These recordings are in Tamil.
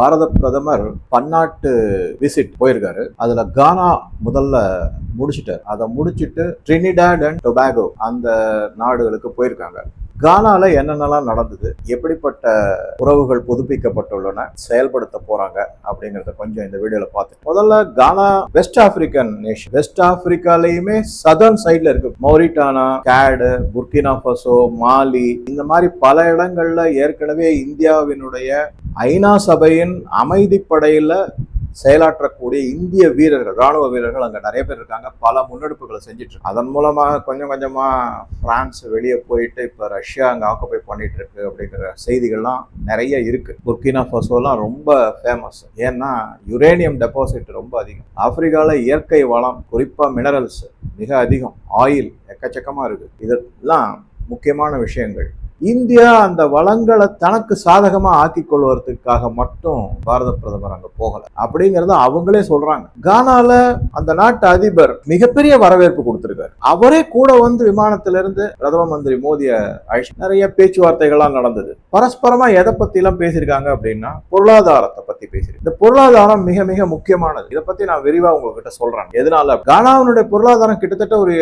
பாரத பிரதமர் பன்னாட்டு விசிட் போயிருக்காரு. அதுல கானா முதல்ல முடிச்சிட்டார். அதை முடிச்சிட்டு ட்ரினிடாட் அண்ட் டொபாகோ அந்த நாடுகளுக்கு போயிருக்காங்க. கானால என்னென்னலாம் நடந்தது எப்படிப்பட்ட உறவுகள் புதுப்பிக்கப்பட்டுள்ளன செயல்படுத்த போறாங்க அப்படிங்கறத கொஞ்சம் இந்த வீடியோல பார்த்து முதல்ல Ghana West African nation West ஆப்பிரிக்காலையுமே southern சைட்ல இருக்கு. மௌரிட்டானா கேடு புர்கினா ஃபசோ மாலி இந்த மாதிரி பல இடங்கள்ல ஏற்கனவே இந்தியாவினுடைய ஐநா சபையின் அமைதிப்படையில் செயலாற்றக்கூடிய இந்திய வீரர்கள் ராணுவ வீரர்கள் அங்கே நிறைய பேர் இருக்காங்க. பல முன்னெடுப்புகளை செஞ்சுட்டு அதன் மூலமாக கொஞ்சம் கொஞ்சமாக பிரான்ஸ் வெளியே போயிட்டு இப்போ ரஷ்யா அங்கே ஆக்குபை பண்ணிட்டு இருக்கு அப்படிங்கிற செய்திகள்லாம் நிறைய இருக்கு. புர்கினா ஃபசோலாம் ரொம்ப ஃபேமஸ் ஏன்னா யுரேனியம் டெபாசிட் ரொம்ப அதிகம். ஆப்பிரிக்காவில் இயற்கை வளம் குறிப்பாக மினரல்ஸ் மிக அதிகம். ஆயில் எக்கச்சக்கமாக இருக்கு. இதெல்லாம் முக்கியமான விஷயங்கள். இந்தியா அந்த வளங்களை தனக்கு சாதகமா ஆக்கி கொள்வதற்காக மட்டும் பாரத பிரதமர் அங்க போகல. அப்படிங்கறத அவங்களே சொல்றாங்க. கானால அந்த நாட்டு அதிபர் மிகப்பெரிய வரவேற்பு கொடுத்திருக்காரு. அவரே கூட வந்து விமானத்திலிருந்து இருந்து பிரதம மந்திரி மோடிய அழைச்சு நிறைய பேச்சுவார்த்தைகள்லாம் நடந்தது. பரஸ்பரமா எதை பத்தி எல்லாம் பேசியிருக்காங்க அப்படின்னா பொருளாதாரத்தை பத்தி பேசியிருக்காங்க. இந்த பொருளாதாரம் மிக மிக முக்கியமானது. இதை பத்தி நான் விரிவா உங்ககிட்ட சொல்றேன். எதனால? கானாவினுடைய பொருளாதாரம் கிட்டத்தட்ட ஒரு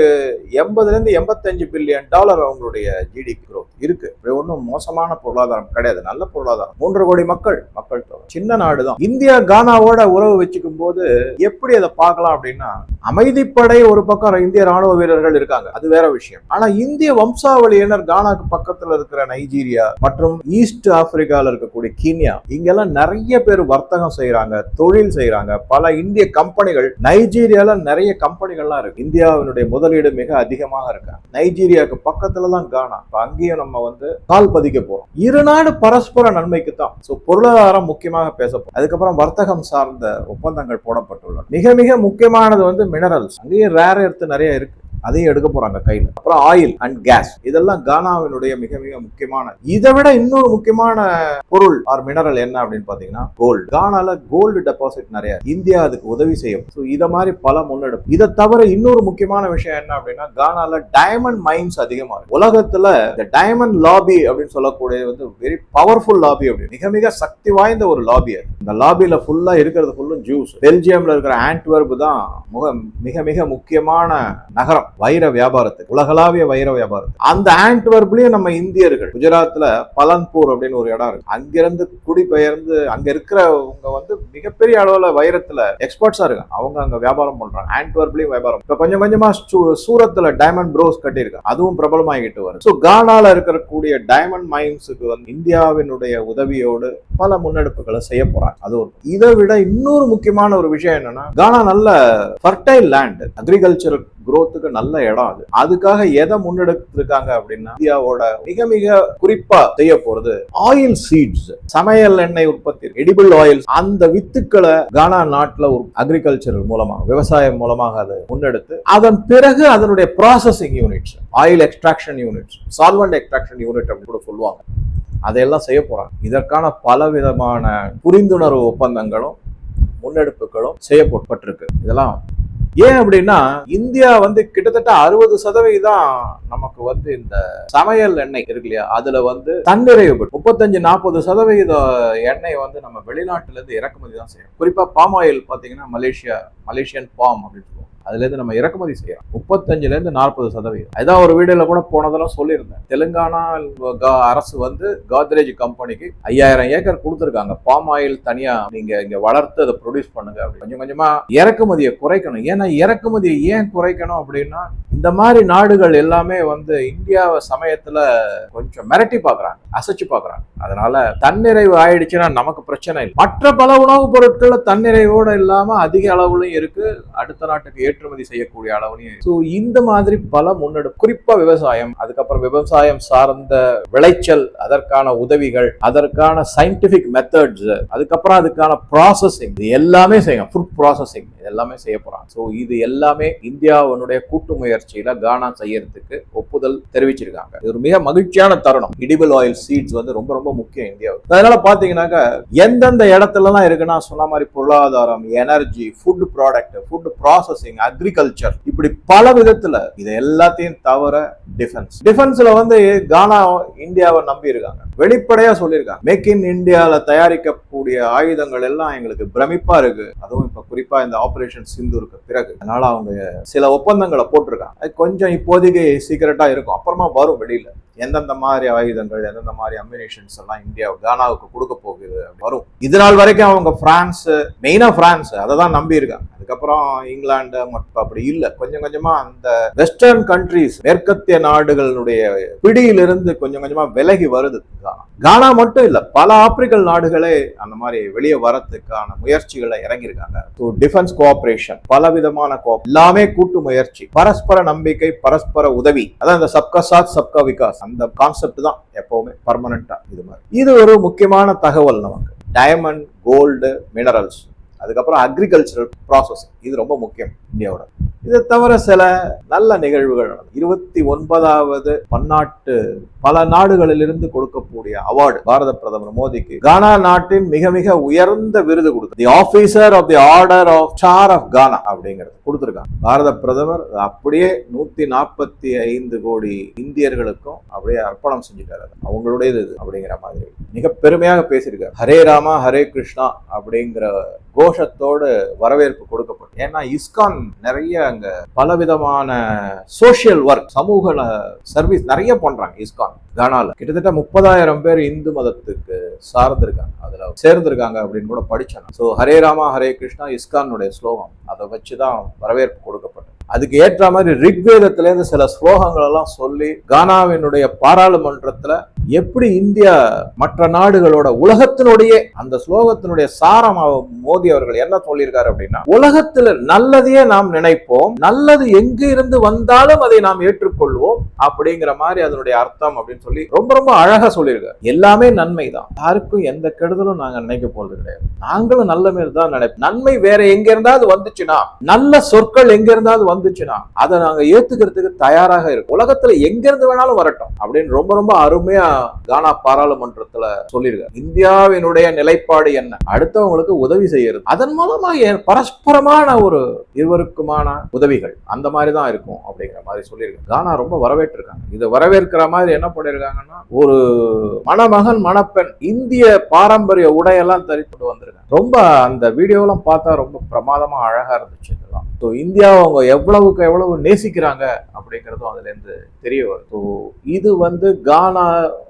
எண்பதுல இருந்து எண்பத்தஞ்சு பில்லியன் டாலர் அவங்களுடைய ஜிடிபி குரோத் இருக்கு. இப்படி ஒன்றும் மோசமான பொருளாதாரம் கிடையாது. நல்ல பொருளாதாரம். மூன்று கோடி மக்கள் மக்கள் தொகை. சின்ன நாடு தான் இந்தியா கானாவோட உறவு வச்சுக்கும் போது எப்படி அதை பார்க்கலாம் அப்படின்னா அமைதிப்படை ஒரு பக்கம் இந்திய ராணுவ வீரர்கள் இருக்காங்க. அது வேற விஷயம். ஆனா இந்திய வம்சாவளியினர் கானாக்கு பக்கத்துல இருக்கிற நைஜீரியா மற்றும் ஈஸ்ட் ஆப்பிரிக்கால இருக்கக்கூடிய கீன்யா இங்கெல்லாம் நிறைய பேர் வர்த்தகம் செய்யறாங்க தொழில் செய்யறாங்க பல இந்திய கம்பெனிகள் நைஜீரியால நிறைய கம்பெனிகள்லாம் இருக்கு. இந்தியாவினுடைய முதலீடு மிக அதிகமாக இருக்காங்க நைஜீரியாவுக்கு பக்கத்துல தான் கானா அங்கேயும் நம்ம வந்து கால் பதிக்க போறோம். இரு நாடு பரஸ்பர நன்மைக்கு தான் ஸோ பொருளாதாரம் முக்கியமாக பேசப்படும் அதுக்கப்புறம் வர்த்தகம் சார்ந்த ஒப்பந்தங்கள் போடப்பட்டுள்ளன. மிக மிக முக்கியமானது வந்து மினரல்ஸ் அங்கேயும் ரேர் எடுத்து நிறைய இருக்கு. அதையும் எடுக்க போறாங்க கையில். அப்புறம் ஆயில் அண்ட் கேஸ் இதெல்லாம் கானாவினுடைய மிக மிக முக்கியமான இதை விட இன்னொரு முக்கியமான பொருள் ஆர் மினரல் என்ன அப்படின்னு பாத்தீங்கன்னா கோல்டு கானால கோல்டு டெபாசிட் நிறைய. இந்தியா அதுக்கு உதவி செய்யும். ஸோ இதை மாதிரி பல முன்னெடுப்பு. இதை தவிர இன்னொரு முக்கியமான விஷயம் என்ன அப்படின்னா கானால டைமண்ட் மைன்ஸ் அதிகமா இருக்கு உலகத்துல இந்த டைமண்ட் லாபி அப்படின்னு சொல்லக்கூடிய வந்து வெரி பவர்ஃபுல் லாபி அப்படின்னு மிக மிக சக்தி வாய்ந்த ஒரு லாபி அது. இந்த லாபியில ஃபுல்லா இருக்கிறது ஃபுல்லும் ஜூஸ் பெல்ஜியம்ல இருக்கிற ஆண்ட்வர்ப் தான் மிக மிக முக்கியமான நகரம். வைர வியாபாரத்துக்கு உலகளாவிய வைர வியாபாரத்துக்கு. அந்த ஆண்ட்வர்ப்லயும் நம்ம இந்தியர்கள் குஜராத்ல பலன்பூர் அப்படின்னு ஒரு இடம் இருக்கு. அங்கிருந்து குடிபெயர்ந்து அங்க இருக்கிறவங்க வந்து மிகப்பெரிய அளவுல வைரத்துல எக்ஸ்பர்ட்ஸா இருக்காங்க. அவங்க அங்க வியாபாரம் பண்றாங்க. ஆண்ட்வர்ப்லயும் வியாபாரம். இப்ப கொஞ்சம் கொஞ்சமா சூ- டைமண்ட் ப்ரோஸ் கட்டியிருக்காங்க. அதுவும் பிரபலமாகிட்டு வரும் ஸோ கானால இருக்கக்கூடிய டைமண்ட் மைன்ஸுக்கு வந்து இந்தியாவினுடைய உதவியோடு பல முன்னெடுப்புகளை செய்ய போறாங்க. அது ஒரு இதை விட இன்னொரு முக்கியமான ஒரு விஷயம் என்னன்னா கானா நல்ல ஃபர்டைல் லேண்ட் அக்ரிகல்ச்சர் குரோத்துக்கு நல்ல இடம் அது. அதுக்காக எதை முன்னெடுத்திருக்காங்க அப்படின்னா இந்தியாவோட மிக மிக குறிப்பா செய்ய போறது ஆயில் சீட்ஸ் சமையல் எண்ணெய் உற்பத்தி எடிபிள் ஆயில் அந்த வித்துக்களை கானா நாட்டுல ஒரு அக்ரிகல்ச்சர் மூலமாக விவசாயம் மூலமாக அதை முன்னெடுத்து அதன் பிறகு அதனுடைய processing units oil extraction units solvent extraction unit அப்படின்னு கூட சொல்லுவாங்க. அதையெல்லாம் செய்ய போகிறாங்க இதற்கான பல விதமான புரிந்துணர்வு ஒப்பந்தங்களும் முன்னெடுப்புகளும் செய்யப்பட்டிருக்கு. இதெல்லாம் ஏன் அப்படின்னா இந்தியா வந்து கிட்டத்தட்ட அறுபது சதவீதம் நமக்கு வந்து இந்த சமையல் எண்ணெய் இருக்கு இல்லையா? அதுல வந்து தன்னிறைவு முப்பத்தஞ்சு நாற்பது சதவீத எண்ணெய் வந்து நம்ம வெளிநாட்டுல இருந்து இறக்குமதி தான் செய்யணும் குறிப்பா பாம் ஆயில் பாத்தீங்கன்னா மலேசியா மலேசியன் பாம் அப்படின்னு சொல்லுவோம் அதுலேருந்து நம்ம இறக்குமதி செய்யறோம். முப்பத்தஞ்சுலேருந்து நாற்பது சதவீதம். அதான் ஒரு வீடியோல கூட போனதெல்லாம் சொல்லியிருந்தேன். தெலுங்கானா கா- அரசு வந்து காத்ரேஜ் கம்பெனிக்கு ஐயாயிரம் ஏக்கர் கொடுத்துருக்காங்க. பாம் ஆயில் தனியா நீங்க இங்க வளர்த்து அதை ப்ரொடியூஸ் பண்ணுங்க அப்படி கொஞ்சம் கொஞ்சமா இறக்குமதியை குறைக்கணும். ஏன்னா இறக்குமதியை ஏன் குறைக்கணும் அப்படின்னா இந்த மாதிரி நாடுகள் எல்லாமே வந்து இந்தியாவை சமயத்துல கொஞ்சம் மிரட்டி பாக்குறாங்க அசைச்சு பாக்குறாங்க அதனால தன்னிறைவு ஆயிடுச்சுன்னா நமக்கு பிரச்சனை இல்லை. மற்ற பல உணவுப் பொருட்கள் தன்னிறைவோட இல்லாம அதிக அளவுலையும் இருக்கு. அடுத்த நாட்டுக்கு ஏற்றுமதி செய்யக்கூடிய அளவுலையும் ஸோ இந்த மாதிரி பல முன்னெடுப்பு குறிப்பா விவசாயம் அதுக்கப்புறம் விவசாயம் சார்ந்த விளைச்சல் அதற்கான உதவிகள் அதற்கான சயின்டிபிக் மெத்தட்ஸ் அதுக்கப்புறம் அதுக்கான ப்ராசஸிங் இது எல்லாமே செய்யணும். ஃபுட் ப்ராசஸிங் இது எல்லாமே செய்ய போறாங்க. ஸோ இது எல்லாமே இந்தியாவினுடைய கூட்டு முயற்சியில கானா செய்யறதுக்கு ஒப்புதல் தெரிவிச்சிருக்காங்க. இது ஒரு மிக மகிழ்ச்சியான தருணம். இடிபிள் ஆயில் சீட்ஸ் வந்து ரொம்ப ரொம்ப முக்கியம் இந்தியாவுக்கு. அதனால பாத்தீங்கன்னாக்க எந்தெந்த இடத்துலலாம் இருக்குன்னா சொன்ன மாதிரி பொருளாதாரம் energy food product food processing agriculture இப்படி பல விதத்துல இது எல்லாத்தையும் தவிர டிஃபென்ஸ் டிஃபென்ஸ்ல வந்து கானா இந்தியாவை நம்பி இருக்காங்க வெளிப்படையா சொல்லியிருக்காங்க. மேக் இன் இந்தியால தயாரிக்கக்கூடிய ஆயுதங்கள் எல்லாம் எங்களுக்கு பிரமிப்பா இருக்கு. அதுவும் இப்ப குறிப்பா இந்த ஆபரேஷன் சிந்துருக்கு பிறகு. அதனால அவங்க சில ஒப்பந்தங்களை போட்டிருக்காங்க. அது கொஞ்சம் இப்போதைக்கு சீக்கிரட்டா இருக்கும். அப்புறமா வரும் வெளியில. எந்தெந்த மாதிரி ஆயுதங்கள் எந்தெந்த மாதிரி அம்யூனிஷன்ஸ் எல்லாம் இந்தியா கானாவுக்கு கொடுக்க போகுது வரும். இது நாள் வரைக்கும் அவங்க பிரான்ஸ் மெயினா பிரான்ஸ் அதை தான் நம்பியிருக்காங்க அதுக்கப்புறம் இங்கிலாந்து மட்டும் அப்படி இல்லை. கொஞ்சம் கொஞ்சமா அந்த வெஸ்டர்ன் கண்ட்ரீஸ் மேற்கத்திய நாடுகளுடைய பிடியிலிருந்து கொஞ்சம் கொஞ்சமா விலகி வருது. கானா கானா மட்டும் இல்ல பல ஆப்பிரிக்கல் நாடுகளே அந்த மாதிரி வெளியே வரத்துக்கான முயற்சிகளை இறங்கியிருக்காங்க. ஸோ டிஃபென்ஸ் கோஆபரேஷன் பல விதமான கோ எல்லாமே கூட்டு முயற்சி. பரஸ்பர நம்பிக்கை பரஸ்பர உதவி. அதான் இந்த சப்கா சாத் சப்கா விகாஸ். அந்த கான்செப்ட் தான் எப்பவுமே பர்மனண்டா இது மாதிரி. இது ஒரு முக்கியமான தகவல் நமக்கு. டைமண்ட் கோல்டு மினரல்ஸ் அதுக்கப்புறம் அக்ரிகல்ச்சரல் ப்ராசஸ் இது ரொம்ப முக்கியம் இந்தியாவோட. இதை தவிர சில நல்ல நிகழ்வுகள் இருபத்தி ஒன்பதாவது பன்னாட்டு பல நாடுகளிலிருந்து கொடுக்கக்கூடிய அவார்டு பாரத பிரதமர் மோடிக்கு கானா நாட்டின் மிக மிக உயர்ந்த விருது கொடுத்து the officer of the order of star of Ghana அப்படிங்கிறது கொடுத்துருக்காங்க. பாரத பிரதமர் அப்படியே நூத்தி நாற்பத்தி ஐந்து கோடி இந்தியர்களுக்கும் அப்படியே அர்ப்பணம் செஞ்சுட்டாரு. அவங்களுடைய அவங்களுடையது இது அப்படிங்கிற மாதிரி. மிக பெருமையாக பேசியிருக்காரு. ஹரே ராமா ஹரே கிருஷ்ணா அப்படிங்கிற கோஷத்தோடு வரவேற்பு கொடுக்கப்படும். ஏன்னா இஸ்கான் நிறைய அங்க பலவிதமான சோஷியல் ஒர்க் சமூக சர்வீஸ் நிறைய பண்றாங்க இஸ்கான் கானால. கிட்டத்தட்ட முப்பதாயிரம் பேர் இந்து மதத்துக்கு சார்ந்திருக்காங்க. அதுல சேர்ந்திருக்காங்க அப்படின்னு கூட படிச்சேன் ஸோ ஹரே ராமா ஹரே கிருஷ்ணா இஸ்கானுடைய ஸ்லோகம். அதை வச்சுதான் வரவேற்பு கொடுக்கப்பட்டது. அதுக்கு ஏற்ற மாதிரி ரிக்வேதத்திலேருந்து சில ஸ்லோகங்கள் எல்லாம் சொல்லி கானாவினுடைய பாராளுமன்றத்துல எப்படி இந்தியா மற்ற நாடுகளோட உலகத்தினுடைய அந்த ஸ்லோகத்தினுடைய சாரம் மோதி அவர்கள் என்ன சொல்லியிருக்காரு அப்படின்னா உலகத்துல நல்லதையே நாம் நினைப்போம் நல்லது எங்க இருந்து வந்தாலும் அதை நாம் ஏற்றுக்கொள்வோம் அப்படிங்கிற மாதிரி அதனுடைய அர்த்தம் அப்படின்னு சொல்லி ரொம்ப ரொம்ப அழகா சொல்லியிருக்காரு. எல்லாமே நன்மை தான் யாருக்கும் எந்த கெடுதலும் நாங்க நினைக்க போறது கிடையாது. நாங்களும் நல்ல மாரி தான் நினைப்போம். நன்மை வேற எங்க இருந்தாவது வந்துச்சுன்னா நல்ல சொற்கள் எங்க இருந்தாவது வந்துச்சுன்னா அதை நாங்க ஏத்துக்கிறதுக்கு தயாராக இருக்கும். உலகத்துல எங்க இருந்து வேணாலும் வரட்டும் அப்படின்னு ரொம்ப ரொம்ப அருமையா கானா பாராளுமன்றத்துல சொல்லியிருக்காரு. இந்தியாவினுடைய நிலைப்பாடு என்ன? அடுத்தவங்களுக்கு உதவி செய்யறது. அதன் மூலமா பரஸ்பரமான ஒரு இருவருக்குமான உதவிகள் அந்த மாதிரி தான் இருக்கும் அப்படிங்கிற மாதிரி சொல்லியிருக்காங்க கானா ரொம்ப வரவேற்றிருக்காங்க. இதை வரவேற்கிற மாதிரி என்ன பண்ணிருக்காங்கன்னா ஒரு மணமகன் மணப்பெண் இந்திய பாரம்பரிய உடையெல்லாம் தரித்துட்டு வந்திருக்காங்க. ரொம்ப அந்த வீடியோலாம் பார்த்தா ரொம்ப பிரமாதமா அழகா இருந்துச்சு இதெல்லாம். ஸோ இந்தியாவை அவங்க எவ்வளவுக்கு எவ்வளவு நேசிக்கிறாங்க அப்படிங்கிறதும் அதுலேருந்து தெரிய வரும். ஸோ இது வந்து கானா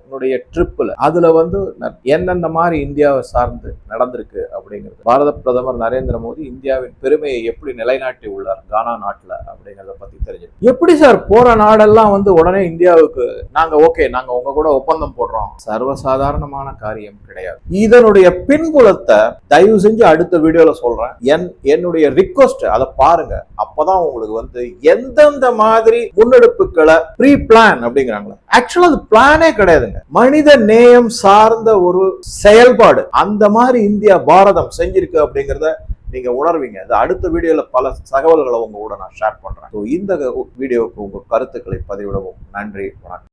கானானுடைய ட்ரிப்பில் அதில் வந்து ந- எந்தெந்த மாதிரி இந்தியாவை சார்ந்து நடந்திருக்கு அப்படிங்கிறது. பாரத பிரதமர் நரேந்திர மோடி இந்தியாவின் பெருமையை எப்படி நிலைநாட்டி உள்ளார் கானா நாட்டில் அப்படிங்கிறத பற்றி தெரிஞ்சு எப்படி சார் போகிற நாடெல்லாம் வந்து உடனே இந்தியாவுக்கு நாங்கள் ஓகே நாங்கள் உங்கள் கூட ஒப்பந்தம் போடுறோம். சர்வசாதாரணமான காரியம் கிடையாது. இதனுடைய பின்புலத்தை தயவு செஞ்சு அடுத்த வீடியோவில் சொல்கிறேன் என் என்னுடைய ரிக்வஸ்ட் அதை பாருங்க. அப்பதான் உங்களுக்கு வந்து எந்தெந்த மாதிரி முன்னெடுப்புகளை ப்ரீ பிளான் அப்படிங்கிறாங்களா ஆக்சுவலாக அது பிளானே கிடையாதுங்க. மனித நேயம் சார்ந்த ஒரு செயல்பாடு. அந்த மாதிரி இந்தியா பாரதம் செஞ்சிருக்கு அப்படிங்கிறத நீங்க உணர்வீங்க. அது அடுத்த வீடியோல பல தகவல்களை உங்க கூட நான் ஷேர் பண்றேன். இந்த வீடியோவுக்கு உங்க கருத்துக்களை பதிவிடவும். நன்றி வணக்கம்.